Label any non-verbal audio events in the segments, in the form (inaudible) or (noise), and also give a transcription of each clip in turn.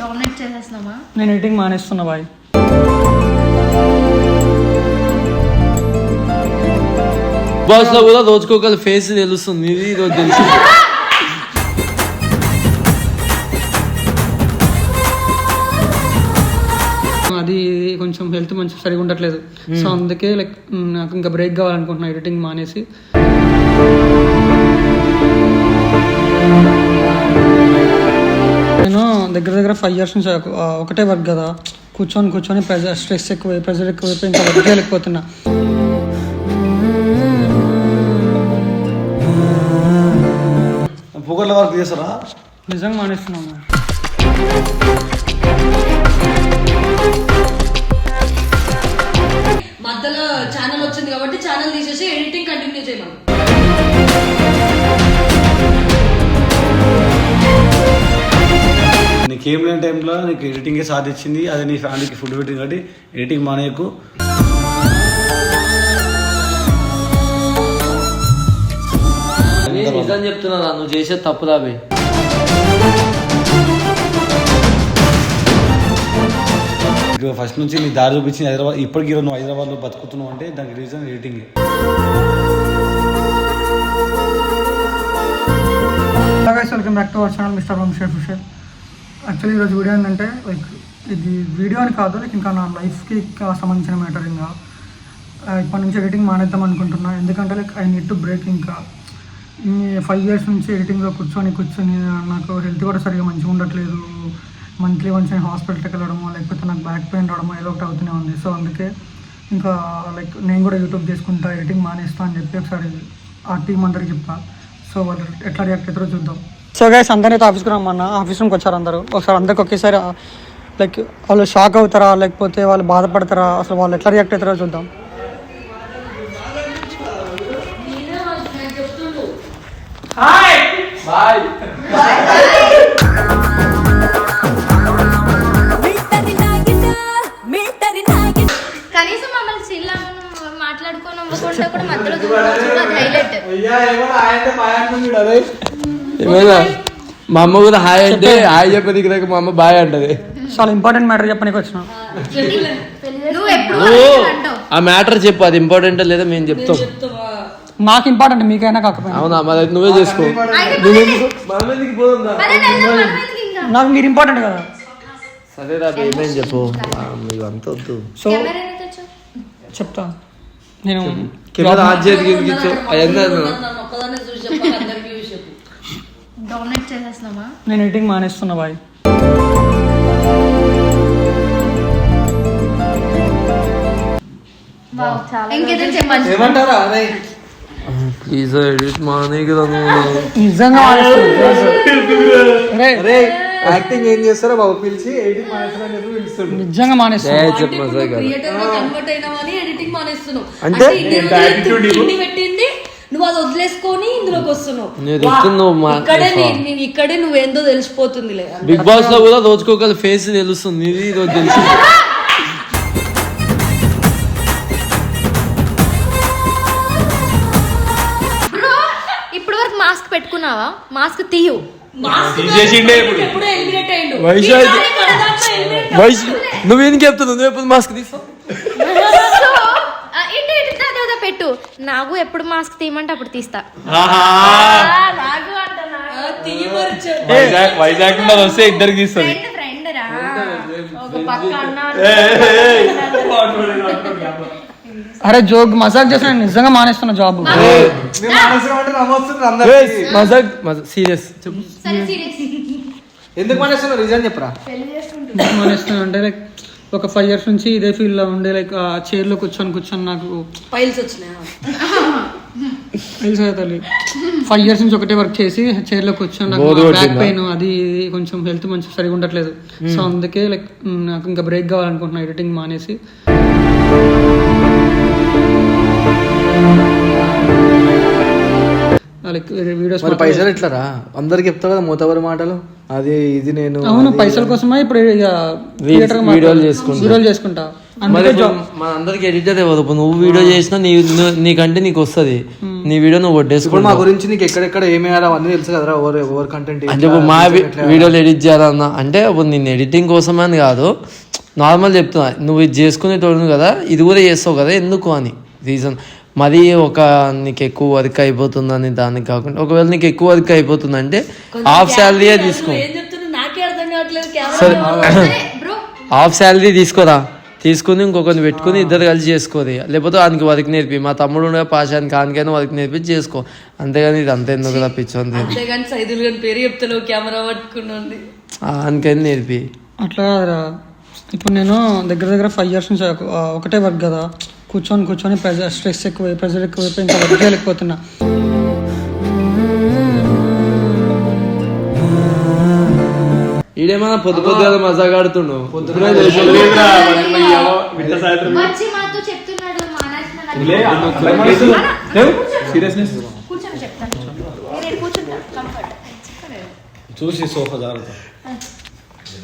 Dominate చేసేస్తున్నామా? నేను editing మానేస్తున్నా bye. బాస్లో కూడా రోజుకొకరి ఫేస్ తెలుస్తుంది ఇది ఈరోజు తెలుసు. అది కొంచెం హెల్త్ మంచి సరిగా ఉండట్లేదు. సో అందుకే లైక్ నాకు ఇంకా బ్రేక్ కావాలనుకుంటున్నా ఎడిటింగ్ మానేసి. దగ్గర దగ్గర ఫైవ్ ఇయర్స్ నుంచి ఒకటే వర్క్ కదా. కూర్చొని కూర్చొని ప్రెజర్ స్ట్రెస్ ఎక్కువ ప్రెజర్ ఎక్కువ ఇంకా వర్క్ చేయలేకపోతున్నా. పొగర్ల వర్క్ చేస్తారా నిజంగా మానేస్తున్నాను మధ్యలో ఛానల్ వచ్చింది కాబట్టి ఛానల్ తీసేసి ఎడిటింగ్ కంటిన్యూ చేయమను. నీకేం లేని టైంలో నీకు ఎడిటింగే సాధించింది అది నీ ఫ్యామిలీకి ఫుడ్ పెట్టింది కాబట్టి ఎడిటింగ్ మానేయకు. అని నిజం చెప్తున్నా నువ్వు చేసే తప్పు రాబే ఇక ఫస్ట్ నుంచి నీ దారి చూపించింది హైదరాబాద్ ఇప్పటికి నువ్వు హైదరాబాద్లో బతుకుతున్నావు అంటే దానికి reason editing welcome back to our channel mister వంశేఫ్ హుషేర్ యాక్చువల్లీ ఈరోజు వీడియో ఏంటంటే లైక్ ఇది వీడియో అని కాదు లైక్ ఇంకా నా లైఫ్కి సంబంధించిన మ్యాటర్ ఇంకా ఇప్పటి నుంచి ఎడిటింగ్ మానేద్దాం అనుకుంటున్నా. ఎందుకంటే like I need to break ఇంకా. ఈ ఫైవ్ ఇయర్స్ నుంచి ఎడిటింగ్లో కూర్చొని కూర్చొని నాకు హెల్త్ కూడా సరిగా మంచిగా ఉండట్లేదు. మంత్లీ వన్స్ నేను హాస్పిటల్కి వెళ్ళడము లేకపోతే నాకు బ్యాక్ పెయిన్ రావడము ఏదో ఒకటి అవుతూనే ఉంది. సో అందుకే ఇంకా లైక్ నేను కూడా యూట్యూబ్ చేసుకుంటా ఎడిటింగ్ మానేస్తా అని చెప్పి ఒకసారి ఆ టీం అందరికి చెప్తా. సో వాళ్ళు ఎట్లా రియాక్ట్ అవుతారో చూద్దాం. సో గైస్ అందరినీ అయితే ఆఫీస్కి రమ్మన్నా. ఆఫీస్ రూమ్కి వచ్చారు అందరూ. ఒకసారి అందరికి ఒకేసారి లైక్ వాళ్ళు షాక్ అవుతారా? లేకపోతే వాళ్ళు బాధపడతారా? అసలు వాళ్ళు ఎట్లా రియాక్ట్ అవుతారో చూద్దాం. కనీసం మమ్మల్ని చిల్ల మాట్లాడుకొని అవ్వకుండా కూడా మధ్యలో (laughs) హైలైట్ ఏమైనా? మా అమ్మ కూడా హాయ్ అంటే హాయ్ చెప్పేది దగ్గర మా అమ్మ బాయ్ అంటది. చాలా ఇంపార్టెంట్ మ్యాటర్ చెప్పడానికి వచ్చిన. ఆ మ్యాటర్ చెప్పు అది ఇంపార్టెంట్ లేదా మేము చెప్తాం. నాకు ఇంపార్టెంట్ మీకైనా కాకపోయినా. అవునా మరి నువ్వే చేసుకో? నాకు మీరు ఇంపార్టెంట్ కదా. సరే రా ఏమేం చెప్పు. మీకు అంత వద్దు. సో? చెప్తా. నేను కెమెరా ఆన్ చేతికి అవన్నీ అన్నా. నన్ను ఒక్కదాన్నే చూసి చెప్పాలి అందరికీ చూసి చెప్పు డామినేట్ చేసేస్తున్నామా? నేను ఎడిటింగ్ మానేస్తున్నా బాయ్. వావ్, చాలా ఇంకేదైనా చెప్పండి. ఏమంటారా? అదే. ప్లీజ్ ఎడిట్ మానే కదా నువ్వు. నిజంగా మానేస్తున్నా. అరే, అరే యాక్టింగ్ ఏం చేస్తారో బాబు పిలిచి ఎడిటింగ్ మానేస్తారని చెప్పి నిజంగా గా కన్వర్ట్ ఎడిటింగ్ మానేస్తున్నావు. అంటే? పెట్టింది నువ్వు అది వదిలేసుకొని ఇందులోకి వస్తున్నావు. నేను ఇక్కడే నీ- నీ- ఇక్కడే నువ్వేందో తెలిసిపోతుందిలే. బిగ్ బాస్లో కూడా రోజుకొకరి ఫేస్ తెలుస్తుంది ఇది తెలుసు. బ్రో ఇప్పుడు వరకు మాస్క్ పెట్టుకున్నావా? మాస్క్ తీయు. నువ్వేం చెప్తున్నావు? నువ్వు ఎప్పుడు మాస్క్ తీస్తావు సో ఆ, ఇటు ఇటు దా, దా, దా, పెట్టు నాకు ఎప్పుడు మాస్క్ తీయమంటే అప్పుడు తీస్తా. వైజాగ్ వస్తే ఇద్దరికి తీస్తుంది ఫ్రెండ్ ఫ్రెండ్ రా. ఒక పక్క అన్న అరే జోక్ మజాక్ చేసిన నిజంగా మానేస్తున్నా జాబ్. మజాక్ సీరియస్. ఎందుకు మానేస్తున్నారు రీజన్ చెప్పరా? మానేస్తున్నా అంటే లైక్ ఒక ఫైవ్ ఇయర్స్ నుంచి ఇదే ఫీల్డ్లో ఉండే లైక్ ఆ చైర్లో కూర్చొని కూర్చొని నాకు పైల్స్ వచ్చినాయా? తల్లి. ఫైవ్ ఇయర్స్ నుంచి ఒకటే వర్క్ చేసి చైర్లో కూర్చొని నాకు బ్యాక్? పెయిన్ అది కొంచెం హెల్త్ మంచి సరిగా ఉండట్లేదు. సో అందుకే లైక్ నాకు ఇంకా బ్రేక్ కావాలనుకుంటున్నా ఎడిటింగ్ మానేసి. వీడియోస్ మరి పైసలు ఎట్లారా? అందరికి చెప్తావు కదా మూతవరి మాటలు? అది ఇది నేను అవును పైసల కోసమే? ఇప్పుడు వీడియోలు చేసుకుంటా. వీడియోలు చేసుకుంటా. మన అందరికి ఎడిటర్ నువ్వు వీడియో చేసినా నీ నీకంటే నీకు వస్తుంది. నీ వీడియో నువ్వు ఇప్పుడు మా గురించి నీకు ఎక్కడెక్కడ ఏమి అవన్నీ తెలుసు కదరా? ఓవర్ ఓవర్ కంటెంట్ అంటే మా వీడియోలు ఎడిట్ చేయాలన్నా అంటే ఇప్పుడు నేను ఎడిటింగ్ కోసమే అని కాదు నార్మల్ చెప్తున్నా. నువ్వు ఇది చేసుకునేటోడు కదా ఇది కూడా చేస్తావు కదా ఎందుకు అని? రీజన్ మరీ ఒక నీకు ఎక్కువ వర్క్ అయిపోతుందని దానికి కాకుండా ఒకవేళ నీకు ఎక్కువ వర్క్ అయిపోతుంది అంటే హాఫ్ శాలరీయే తీసుకో. ఏం చెప్తున్నా నాకే అర్థం కావట్లేదు. సరే. Camera (clears throat) bro. హాఫ్ శాలరీ తీసుకోరా? తీసుకుని ఇంకొకరిని పెట్టుకుని ఇద్దరు కలిసి చేసుకోరు. ఇక. లేకపోతే వానికి వర్క్ నేర్పి మా తమ్ముడు ఉండే పాశానికి కానికైనా వర్క్ నేర్పి చేసుకో. అంతేగాని ఇది అంత ఎందుకు తప్పించుంది అంతేగాని సైదులు గారి పేరు చెప్తాను కెమెరా పట్టుకుని ఆనికైనా నేర్పి. అట్లా ఇప్పుడు నేను దగ్గర దగ్గర ఫైవ్ ఇయర్స్ నుంచి ఒకటే వర్క్ కదా. కూర్చొని కూర్చొని ప్రెజర్ స్ట్రెస్ ఎక్కువ ప్రెజర్ ఎక్కువ ఇంకా వర్క్ చేయలేకపోతున్నా ఈడేమన్నా పొద్దు పొద్దుగా కూర్చుంటా కంఫర్ట్ చూసి సోఫా జాగ్రత్త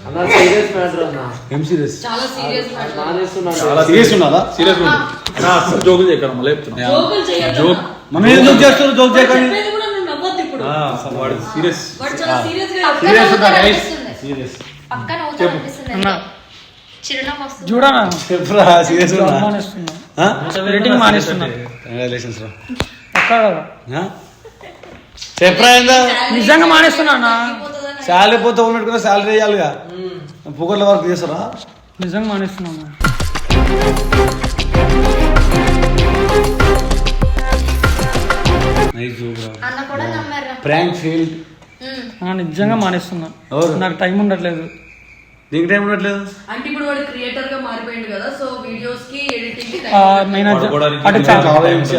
సీరియస్ మ్యాటర్ అన్న. ఏం సీరియస్ చాలా సీరియస్ సీరియస్ ఉన్నదా సీరియస్ జోకులు మనం జోక్ చేస్తారు జోక్ చేయకండి. వాడు సీరియస్ వాడు చాలా సీరియస్. పక్కన అన్న. వస్తుంది. చూడనా? చెప్పురా సీరియస్ ఉన్నా. మానేస్తున్నా. ఎడిటింగ్ మానేస్తున్నా. కంగ్రాచులేషన్స్ రా? పక్కా కదా ఆ? చెప్పరా ఏందా? నిజంగా మానేస్తున్నా శాలరీ పోతే ఓన్ పెట్టుకున్న శాలరీ వేయాలిగా. పుకర్ల వర్క్ చేస్తారా? నిజంగా మానేస్తున్నా అన్న. అన్న కూడా నమ్మారు ప్రాంక్ ఫీల్డ్ ఆ, నిజంగా మానేస్తున్నా. ఎవరు? నాకు టైం ఉండట్లేదు. దీనికి టైం ఉండట్లేదు? అంటే ఇప్పుడు వాడు క్రియేటర్గా మారిపోయింది కదా సో వీడియోస్కి ఎడిటింగ్కి ఆ, నేను అటు ఆలోచించి ఆలోచించి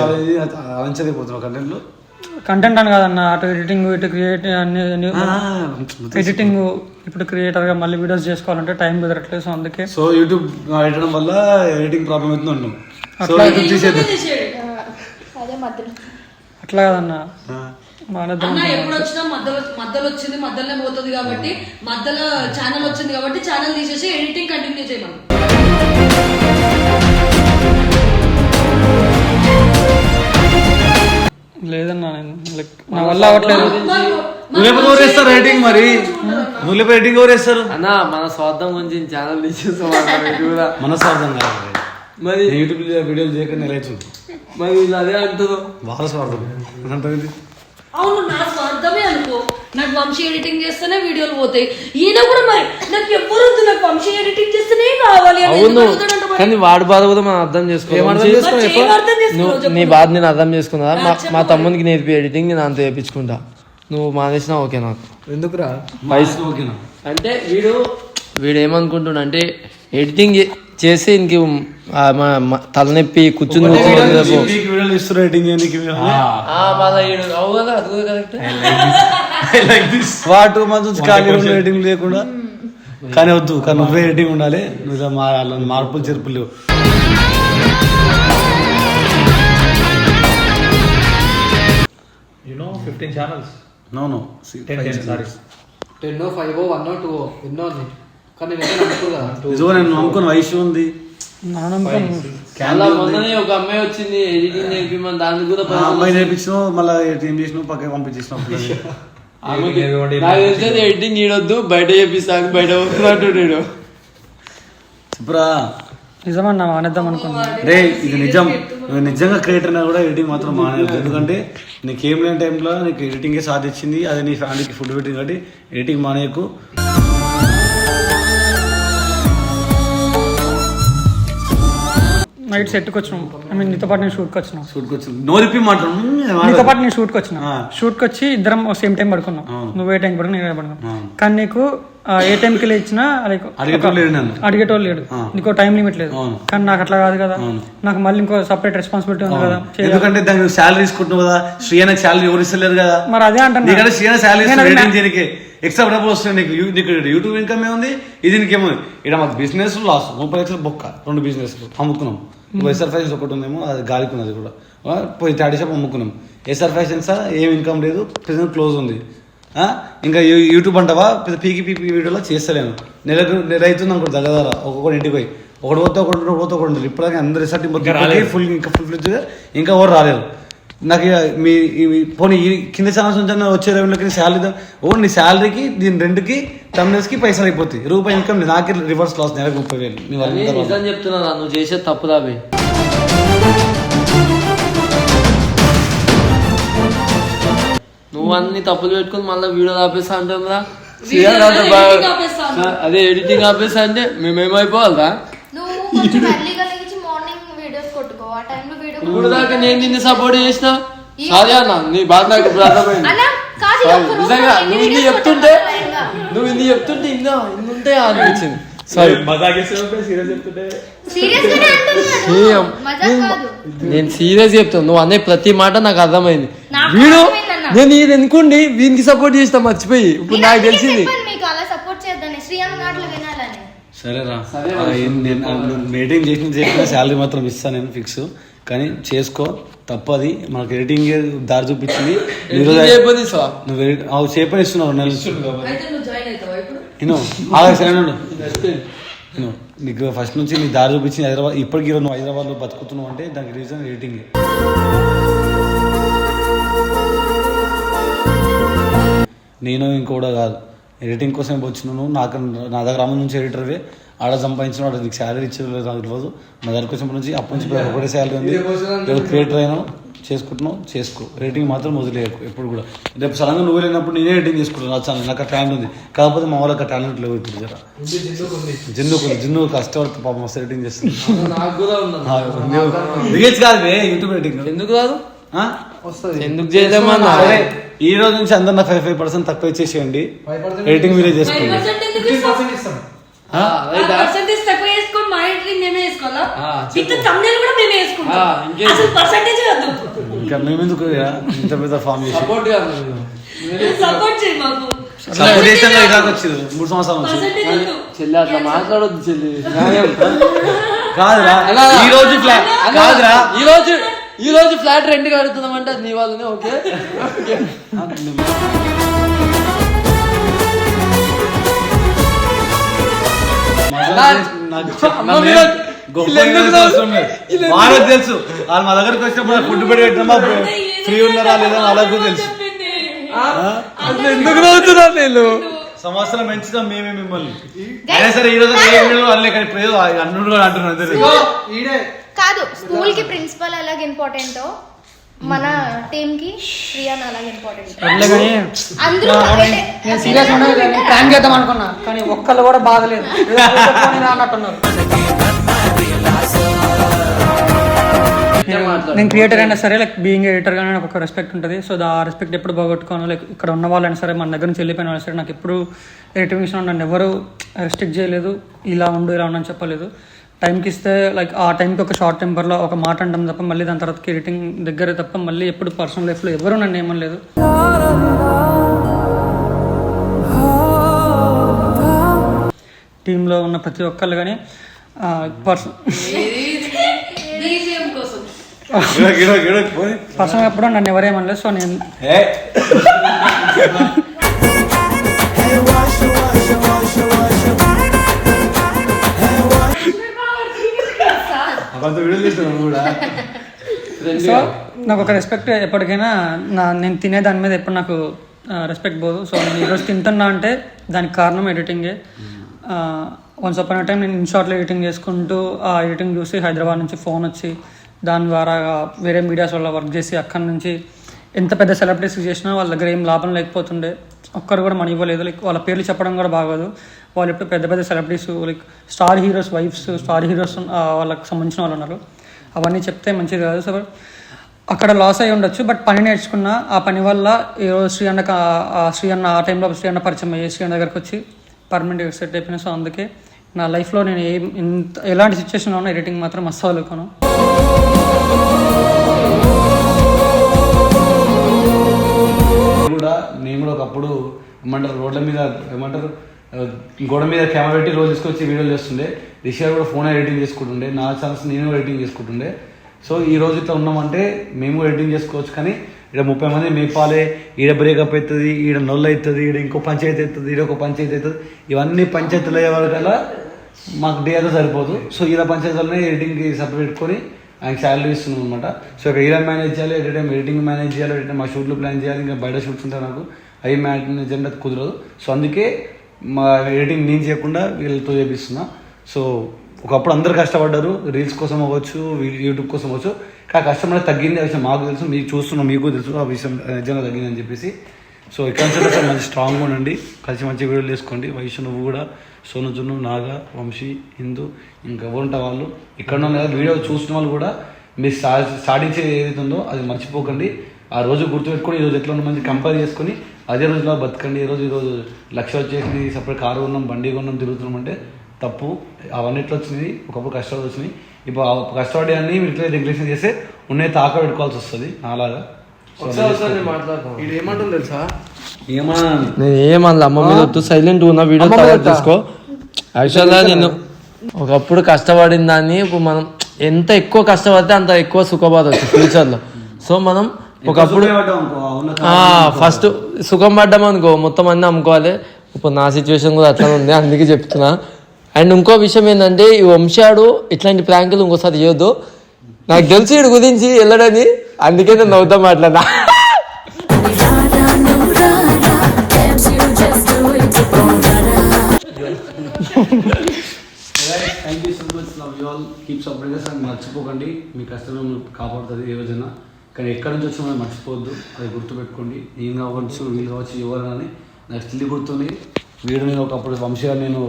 ఆలోచించలేకపోతున్నావు కంటెంట్లు కంటెంట్ అని కాదన్న. అటు ఎడిటింగ్ ఇటు క్రియేట్ అన్ని ఎడిటింగ్ ఇప్పుడు క్రియేటర్గా మళ్ళీ వీడియోస్ చేసుకోవాలంటే టైం కుదరట్లేదు. సో అందుకే సో యూట్యూబ్ పెట్టడం వల్ల ఎడిటింగ్ ప్రాబ్లం అవుతుంది ఉన్నాం సో అట్లా- యూట్యూబ్ తీసేది అదే మధ్యలో. అట్లా కాదన్న. మానేద్దాం అన్న ఎప్పుడు వచ్చినా మధ్యలో మధ్యలో వచ్చింది మధ్యలోనే పోతుంది కాబట్టి మధ్యలో ఛానల్ వచ్చింది కాబట్టి ఛానల్ తీసేసి ఎడిటింగ్ కంటిన్యూ చేయమను. లేదన్న నేను like నా వల్ల అవ్వట్లేదు. లేకపోతే ఎవరు వేస్తారు రేటింగ్ మరి? లేకపోతే రేటింగ్ ఎవరు అన్న మన స్వార్థం గురించి ఛానల్ తీసేస్తాం మన స్వార్థం కాదు మరి. యూట్యూబ్ వీడియోలు చేయకుండా నిలవచ్చు మరి వీళ్ళు అదే అంటారు. వాళ్ళ స్వార్థం. అంటే అవును నా స్వార్థమే అనుకో. నాకు వంశీ ఎడిటింగ్ చేస్తేనే వీడియోలు పోతాయి. ఈయన కూడా మరి నాకు వద్దు నాకు వంశీ ఎడిటింగ్ చేస్తేనే కావాలి అని అవును? కానీ వాడి బాధ కూడా మనం అర్థం చేసుకోవాలి మరి ఏం అర్థం చేసుకో నువ్వు నీ బాధ నేను అర్థం చేసుకున్నా మా మా తమ్మునికి నేర్పి ఎడిటింగ్ నేను అంత చేయించుకుంటా నువ్వు మానేసినా ఓకే నాకు. ఎందుకురా? వయసు ఓకేనా? అంటే వీడు వీడు ఏమనుకుంటున్నా అంటే ఎడిటింగ్ చేసి ఇంక తలనొప్పి కూర్చుని కూర్చుని రేపు అది కూడా కరెక్ట్ వాటు మంచి ఖాళీ రేటింగ్ లేకుండా? కానీ వద్దు కానీ నువ్వే రేటింగ్ ఉండాలి. నువ్వు ఇలా మా అలా మార్పులు చెరుపులు లేవు. You know fifteen channels no no ten ten sorry ten five one two ఎన్నో ఉంది. కానీ నేను నేను నమ్ముకున్న వయసు ఉంది. మొన్ననే ఒక అమ్మాయి వచ్చింది ఎడిటింగ్ నేర్పిమని దానికి కూడా ఆ అమ్మాయి నేర్పించినావు మళ్ళీ ఏం చేసినావు? పక్కకి పంపించేసినావు. నాకు తెలిసేది ఎడిటింగ్ ఈడొద్దు బయట చేపిస్తాను బయట వస్తున్నట్టు నేను చెప్పురా నిజమన్నా మానేద్దాం అనుకున్నా. రే ఇది నిజం. నువ్వు నిజంగా క్రియేటర్ అయినా కూడా ఎడిటింగ్ మాత్రం మానేయద్దు. ఎందుకంటే నీకు ఏం లేని టైంలో నీకు ఎడిటింగే సాధించింది అది నీ ఫ్యామిలీకి ఫుడ్ పెట్టింది కాబట్టి ఎడిటింగ్ మానేయకు. నైట్ సెట్కి వచ్చినాం. ఐ మీన్ నీతో పాటు నేను షూట్కి వచ్చినాం. షూట్కి వచ్చి నోరిపి మాట్లాడు. నీతో పాటు నేను షూట్కి వచ్చిన. ఆ. షూట్కి వచ్చి ఇద్దరం సేమ్ టైం పడుకున్నాం. నువ్వు ఏ టైం పడుకున్నా నేను ఏ పడుకున్నా. కానీ నీకు ఆ, ఏ టైంకి లేచినా లైక్ అడిగేటోళ్ళు లేడు నన్ను. అడిగేటోళ్ళు లేడు. ఆ. నీకు టైం లిమిట్ లేదు. అవును. కానీ నాకు అట్లా కాదు కదా. అవును. నాకు మళ్ళీ ఇంకో సపరేట్ రెస్పాన్సిబిలిటీ ఉంది కదా. చేయాలి. ఎందుకంటే దానికి శాలరీ తీసుకుంటున్నావు కదా. శ్రీయానికి శాలరీ ఎవరు ఇస్తలేరు కదా. మరి అదే అంటున్నా. నీకంటే శ్రీయాన శాలరీ నేను అది రేటింగ్ చేయడానికి ఎక్స్ట్రా డబ్బులు వస్తాయి నీకు యూ- నీకు యూట్యూబ్ ఇన్కమ్ ఏముంది? ఇది నీకేమో ఇక్కడ మాకు బిజినెస్ లాస్ ముప్పై లక్షలు బొక్క. రెండు బిజినెస్ అమ్ముకున్నాం వైఎస్ఆర్ ఫైనాన్స్ ఒకటి ఉందేమో అది గాలికి ఉన్నది కూడా పోయి థర్టీ షాప్ అమ్ముకున్నాం. ఎస్ఆర్ ఫ్యాషన్సా ఏం ఇన్కమ్ లేదు ప్రజెంట్ క్లోజ్ ఉంది? ఇంకా యూట్యూబ్ అంటావా? పీకి పీకి వీడియోలో చేస్తలేను. నెలకు నెల అవుతుంది అనుకో దగ్గర ఒక్కొక్కటి ఇంటికి పోయి. ఒకటి పోతే ఒకటి ఒకటి పోతే ఒకటి ఇప్పటికే అందరు రిసార్ట్ ఫుల్ ఇంకా ఫుల్ ఫ్లెడ్జ్ ఇంకా ఎవరు రాలేదు. నాకు మీ ఈ- పోనీ ఈ కింద ఛానల్స్ నుంచి వచ్చే రెవెన్యూకి శాలరీ ఓ నీ శాలరీకి దీని రెండుకి తమిళకి పైసలు అయిపోతాయి. రూపాయి ఇన్కమ్ నాకే రివర్స్ లాస్ నెలకు ముప్పై వేలు. నిజం చెప్తున్నా నువ్వు చేసే తప్పు రాబే నువ్వు అన్ని తప్పులు పెట్టుకుని మళ్ళీ వీడియో ఆపేస్తా అంటుందా. అదే ఎడిటింగ్ ఆపేస్తా అంటే లేచి మార్నింగ్ వీడియోస్ కొట్టుకో. ఆ టైంలో ఇప్పుడు దాకా నేను నిన్ను సపోర్ట్ చేసిన? సారీ అన్న నీ బాధ నాకు ఇప్పుడు అర్థమైంది. నిజంగా నువ్వు ఇన్ని చెప్తుంటే? నువ్వు ఇన్ని చెప్తుంటే ఇన్నా ఇన్ని ఉంటాయి అనిపించింది. సారీ నేను సీరియస్ చెప్తాను. నువ్వు అనే ప్రతి మాట నాకు అర్థమైంది. నాకు వీడు. నేను ఇది అనుకోండి వీనికి సపోర్ట్ చేస్తా మర్చిపోయి. ఇప్పుడు నాకు తెలిసింది. చెప్పాను మీకు అలా సపోర్ట్ చేద్దాని శ్రీయాన్ మాటలు వినాలని. సరేరా. మెయింటైన్ చేసిన చేసిన శాలరీ మాత్రం ఇస్తాను నేను ఫిక్స్ కానీ చేసుకో తప్పది. మనకు ఎడిటింగ్ దారి చూపించింది. నువ్వు అవి చేపని ఇస్తున్నావు నెల అయితే నువ్వు జాయిన్ అవుతావా ఇప్పుడు? నేను నేను నీకు ఫస్ట్ నుంచి నీ దారి చూపించింది హైదరాబాద్. ఇప్పటికీ నువ్వు హైదరాబాద్లో బతుకుతున్నావు అంటే దానికి రీజన్ ఎడిటింగ్ నేను ఇంకోడా కాదు. ఎడిటింగ్ కోసం వచ్చినాను? నాకు నా దగ్గర అమ్మ నుంచి ఎడిటర్వే ఆడ సంపాదించిన వాడు నీకు శాలరీ ఇచ్చేది నాకు తెలియదు. నా దగ్గర వచ్చినప్పటి నుంచి అప్పటి నుంచి ఒకటే శాలరీ ఉంది. క్రియేటర్ అయినా చేసుకుంటున్నావు? చేసుకో. రేటింగ్ మాత్రం వదిలేయకు ఎప్పుడు కూడా. రేపు సడన్గా నువ్వు లేనప్పుడు నేనే రేటింగ్ చేసుకుంటాను నా ఛానల్ నాకు టాలెంట్ ఉంది. కాకపోతే మా వాళ్ళకి టాలెంట్ లేవు ఇప్పుడు జర. జిన్నుకు జిన్ను కష్టపడుతూ పాపం మస్తు రేటింగ్ చేస్తుంది. కాదు యూట్యూబ్ రేటింగ్ ఎందుకు రాదు ఆ? ఎందుకు చేయలేమన్నా ఈ రోజు నుంచి అందరు నా ఫైవ్ ఫైవ్ పర్సెంట్ తక్కువ ఇచ్చేసేయండి. రేటింగ్ మీరే చేసుకోండి. ఆ, ఇంకేం? మేమెందుకు ఇంత పెద్ద ఫామ్ చేసి? సపోర్ట్ ఇలాగ వచ్చింది. మూడు సంవత్సరాల వద్దు. చెల్లి అట్లా మాట్లాడొద్దు చెల్లి. కాదురా. అలా. ఈ రోజు. కాదురా. ఈ రోజు ఈ రోజు ఫ్లాట్ రెంట్ కడుతున్నాం అంటే అది నీ వాళ్ళనే ఓకే? వాళ్ళకి తెలుసు వాళ్ళు మా దగ్గరికి వచ్చినప్పుడు ఫుడ్ పెట్టి పెట్టినా ఫ్రీ ఉన్నారా లేదా వాళ్ళకు తెలుసు. అసలు ఎందుకు నవ్వుతున్నారు నేను సంవత్సరం పెంచుతాం మేమే మిమ్మల్ని. అయినా సరే ఈ రోజు వాళ్ళే కానీ ఇప్పుడు అన్నుడు కూడా అంటున్నాను అంతే. కాదు స్కూల్కి ప్రిన్సిపల్ ఎలాగ ఇంపార్టెంటో మన టీమ్కి శ్రీయాన్ అలాగ ఇంపార్టెంట్ కానీ అందరూ ఒకటే. నేను సీరియస్ ఉండదు కానీ ప్రాంక్ చేద్దాం అనుకున్నా కానీ ఒక్కళ్ళు కూడా బాగలేదు అన్నట్టున్నారు. నేను క్రియేటర్ అయినా సరే లైక్ బీయింగ్ ఎడిటర్ గానే నాకు ఒక రెస్పెక్ట్ ఉంటుంది. సో ఆ రెస్పెక్ట్ ఎప్పుడు పోగొట్టుకోను లైక్ ఇక్కడ ఉన్న వాళ్ళైనా సరే మన దగ్గర నుంచి వెళ్ళిపోయిన వాళ్ళు సరే నాకు ఎప్పుడు ఎడిటింగ్ విషయంలో నన్ను ఎవరు రెస్ట్రిక్ట్ చేయలేదు. ఇలా ఉండు ఇలా ఉండని చెప్పలేదు. టైంకి ఇస్తే లైక్ ఆ టైంకి ఒక షార్ట్ టెంపర్లో ఒక మాట అంటాం తప్ప మళ్ళీ దాని తర్వాత ఎడిటింగ్ దగ్గర తప్ప మళ్ళీ ఎప్పుడు పర్సనల్ లైఫ్లో ఎవరు నన్ను ఏమనలేదు టీంలో ఉన్న ప్రతి ఒక్కళ్ళు కానీ పర్సన్. పర్సనల్ ఎప్పుడూ నన్ను ఎవరేమనలేదు సో నేను (laughs) సో నాకు ఒక రెస్పెక్ట్ ఎప్పటికైనా నా నేను తినే దాని మీద ఎప్పుడు నాకు రెస్పెక్ట్ పోదు. సో నేను ఈరోజు తింటున్నా అంటే దానికి కారణం ఎడిటింగే వన్స్ అపాన్ టైం నేను ఇన్షార్ట్లో ఎడిటింగ్ చేసుకుంటూ ఆ ఎడిటింగ్ చూసి హైదరాబాద్ నుంచి ఫోన్ వచ్చి దాని ద్వారా వేరే మీడియాస్ వల్ల వర్క్ చేసి అక్కడి నుంచి ఎంత పెద్ద సెలబ్రిటీస్ చేసినా వాళ్ళ దగ్గర ఏం లాభం లేకపోతుండే. ఒక్కరు కూడా మనీ ఇవ్వలేదు. లైక్ వాళ్ళ పేర్లు చెప్పడం కూడా బాగోదు. వాళ్ళు ఎప్పుడు పెద్ద పెద్ద celebrities like star heroes wifes star heroes వాళ్ళకి సంబంధించిన వాళ్ళు ఉన్నారు. అవన్నీ చెప్తే మంచిది కాదు. సో అక్కడ లాస్ అయి ఉండొచ్చు బట్ పని నేర్చుకున్న ఆ పని వల్ల ఈరోజు శ్రీ అన్న శ్రీ అన్న ఆ టైంలో శ్రీ అన్న పరిచయం అయ్యి శ్రీ అన్న దగ్గరకు వచ్చి పర్మనెంట్గా సెట్ అయిపోయిన. సో అందుకే నా లైఫ్లో నేను ఏ ఇంత ఎలాంటి సిచ్యువేషన్లో ఉన్నా ఎడిటింగ్ మాత్రం అస్సలు వదులుకోను కూడా నేను కూడా ఒకప్పుడు ఏమంటారు రోడ్ల మీద ఏమంటారు గోడ మీద కెమెరా పెట్టి రోజు తీసుకొచ్చి వీడియోలు చేస్తుండే. రిషియర్ కూడా ఫోన్ ఎడిటింగ్ చేసుకుంటుండే. నా ఛాన్స్ నేను ఎడిటింగ్ చేసుకుంటుండే. సో ఈ రోజు ఇట్లా ఉన్నామంటే మేము ఎడిటింగ్ చేసుకోవచ్చు కానీ ఇక్కడ ముప్పై మంది మేపాలే ఈడ బ్రేకప్ అవుతుంది ఈడ నొల్లు అవుతుంది ఈడ ఇంకో పంచాయతీ అవుతుంది ఈడ ఒక పంచాయతీ అవుతుంది ఇవన్నీ పంచాయతీలు అయ్యే వరకల్లా మాకు డే అయితే సరిపోదు. సో ఈడ పంచాయతీలనే ఎడిటింగ్కి సపరేట్ పెట్టుకొని ఆయనకి శాలరీ ఇస్తున్నాం అనమాట సో ఇక్కడ ఈడ మేనేజ్ చేయాలి ఎట్ టైం ఎడిటింగ్ మేనేజ్ చేయాలి ఎట్ టైం మా షూట్లు ప్లాన్ చేయాలి ఇంకా బయట షూట్స్ ఉంటాయి నాకు. అవి మేనేజ్ అంటే కుదరదు. సో అందుకే మా ఎడిటింగ్ నేను చేయకుండా వీళ్ళతో చేపిస్తున్నా. సో ఒకప్పుడు అందరు కష్టపడ్డారు. రీల్స్ కోసం అవ్వచ్చు యూట్యూబ్ కోసం అవ్వచ్చు. కానీ కష్టం అనేది తగ్గింది. ఆ విషయం మాకు తెలుసు. మీకు చూస్తున్నాం మీకు తెలుసు. ఆ విషయం నిజంగా తగ్గింది అని చెప్పేసి. సో ఇక్కడ నుంచి మంచి స్ట్రాంగ్గా ఉండండి. కలిసి మంచి వీడియోలు వేసుకోండి వయసు నువ్వు కూడా సోను జున్ను నాగా వంశీ హిందూ ఇంకా ఎవరుంటా వాళ్ళు. ఇక్కడ ఉన్న వీడియో చూసిన వాళ్ళు కూడా మీరు స్టా స్టార్టింగ్ ఏదైతే ఉందో అది మర్చిపోకండి. ఆ రోజు గుర్తుపెట్టుకొని ఈ రోజు ఎట్లా ఉన్న మంది కంపేర్ చేసుకొని అదే రోజులో బతకండి ఈ రోజు ఈ రోజు లక్ష వచ్చేసి సపరేట్ కారు కొన్నాం బండి కొన్నాం తిరుగుతున్నాం అంటే తప్పు. అవన్నీ ఎట్లా వచ్చినాయి? ఒకప్పుడు కష్టాలు వచ్చినాయి. ఇప్పుడు ఆ కష్టపడి అన్ని మీరు ఇట్లా రెగ్యులేషన్ చేస్తే ఉన్నాయి తాక పెట్టుకోవాల్సి వస్తుంది. నాలాగా. ఏమంటుంది తెలుసా? నేను ఏమన్నా అమ్మ మీద వద్దు సైలెంట్ ఉన్న వీడియో యాక్చువల్గా నేను ఒకప్పుడు కష్టపడిన దాన్ని ఇప్పుడు మనం ఎంత ఎక్కువ కష్టపడితే అంత ఎక్కువ సుఖపడవచ్చు ఫ్యూచర్లో సో మనం ఒకప్పుడు ఫస్ట్ సుఖం పడ్డాం అనుకో మొత్తం అన్ని అమ్ముకోవాలి. ఇప్పుడు నా సిచ్యువేషన్ కూడా అట్లా ఉంది అందుకే చెప్తున్నా. అండ్ ఇంకో విషయం ఏంటంటే ఈ వంశాడు ఇట్లాంటి ప్రాంకులు ఇంకోసారి చేయొద్దు. నాకు తెలుసు వీడి గురించి వెళ్ళడని అందుకే నేను నవ్వుతా మాట్లాడినా. Thank you so much love you all keep support and మర్చిపోకండి. మీ కష్టంలో కాపాడుతుంది ఏ రోజైనా. కానీ ఎక్కడి నుంచి వచ్చినా మనం మర్చిపోవద్దు. అది గుర్తుపెట్టుకోండి. నేను కావచ్చు వీళ్ళు కావచ్చు ఎవరని నాకు స్టిల్ గుర్తుంది. వీడు నేను ఒకప్పుడు వంశీగా నేను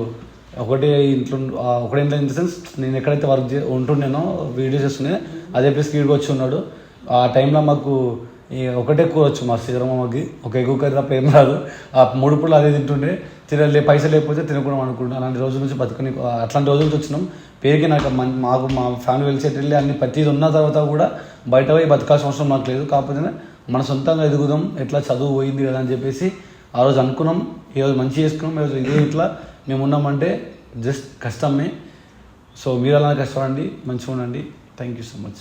ఒకటే ఇంట్లో ఒకటే ఇంట్లో ఇన్ ద సెన్స్ నేను ఎక్కడైతే వర్క్ చే ఉంటుండేనో వీడియో చేస్తుండే అదే ప్లేస్కి వీడికి వచ్చి ఉన్నాడు. ఆ టైంలో మాకు ఒకటే కూర వచ్చు మా శ్రీరామకి ఒక ఎగువ కర్రీ తప్ప ఏం రాదు. ఆ మూడు పూలు అదే తింటుండే. తినలే పైసలు లేకపోతే తినకూడదు అనుకుంటున్నాను అలాంటి రోజుల నుంచి బతుకుని అట్లాంటి రోజుల నుంచి వచ్చినాం. పేరుకి నాకు మాకు మా ఫ్యామిలీ వెల్ వెళ్ళి అన్ని ప్రతిది ఉన్న తర్వాత కూడా బయట పోయి బతకాల్సిన అవసరం నాకు లేదు. కాకపోతే మన సొంతంగా ఎదుగుదాం. ఎట్లా చదువు పోయింది కదా అని చెప్పేసి ఆ రోజు అనుకున్నాం. ఈరోజు మంచి చేసుకున్నాం. ఈ రోజు ఇదే ఇట్లా మేము ఉన్నామంటే జస్ట్ కష్టమే. సో మీరు అలానే కష్టపడండి. మంచిగా ఉండండి. Thank you so much